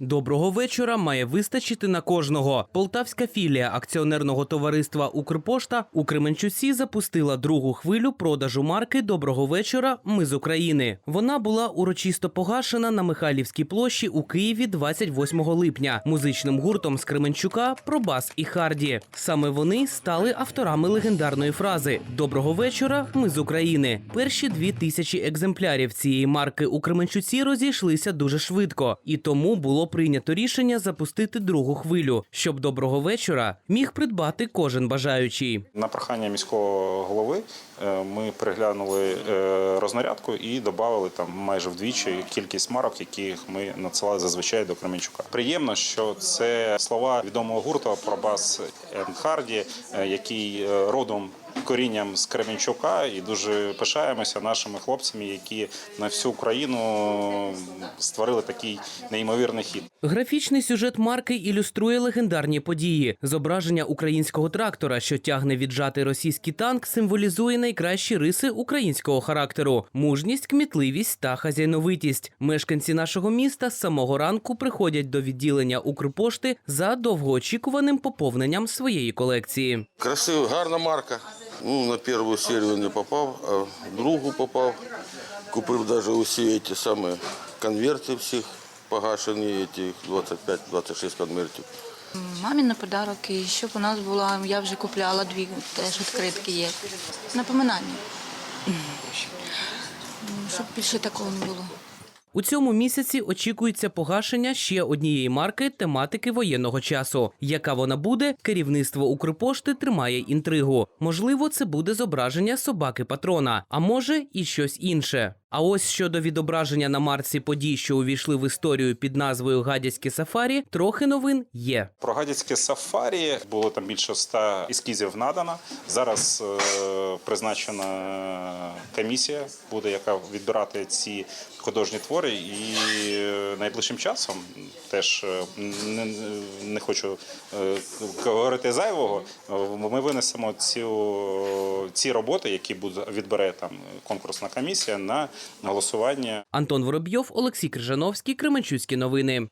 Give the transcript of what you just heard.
Доброго вечора має вистачити на кожного. Полтавська філія акціонерного товариства Укрпошта у Кременчуці запустила другу хвилю продажу марки Доброго вечора. Ми з України. Вона була урочисто погашена на Михайлівській площі у Києві 28 липня музичним гуртом з Кременчука Пробас і Харді. Саме вони стали авторами легендарної фрази Доброго вечора. Ми з України. Перші дві тисячі екземплярів цієї марки у Кременчуці розійшлися дуже швидко, і тому було прийнято рішення запустити другу хвилю, щоб доброго вечора міг придбати кожен бажаючий. На прохання міського голови е, ми переглянули е, рознарядку і додали там майже вдвічі кількість марок, яких ми надсилали зазвичай до Кременчука. Приємно, що це слова відомого гурту Пробас енд Харді, е, який родом. Корінням з Кременчука і дуже пишаємося нашими хлопцями, які на всю Україну створили такий неймовірний хіт. Графічний сюжет марки ілюструє легендарні події. Зображення українського трактора, що тягне віджатий російський танк, символізує найкращі риси українського характеру: мужність, кмітливість та хазяйновитість. Мешканці нашого міста з самого ранку приходять до відділення Укрпошти за довгоочікуваним поповненням своєї колекції. Красива, гарна марка. Ну, на першу серію не попав, а в другу попав. Купив навіть усі ці самі конверти всіх погашені, ці 25-26 конвертів. Мамі на подарок, і щоб у нас була, я вже купляла дві, теж відкритки є. Напоминання. Щоб більше такого не було. У цьому місяці очікується погашення ще однієї марки тематики воєнного часу. Яка вона буде, керівництво Укрпошти тримає інтригу. Можливо, це буде зображення собаки патрона, а може і щось інше. А ось щодо відображення на марці подій, що увійшли в історію під назвою Гадяцьке сафарі, трохи новин є. Про гадяцьке сафарі було там більше ста ескізів надано. Зараз е, призначена комісія, буде яка відбирати ці художні твори, і е, найближчим часом теж е, не, не хочу е, говорити зайвого. Ми винесемо цю, ці роботи, які буде відбере там конкурсна комісія, на голосування. Антон Воробйов, Олексій Крижановський, Кременчуцькі новини.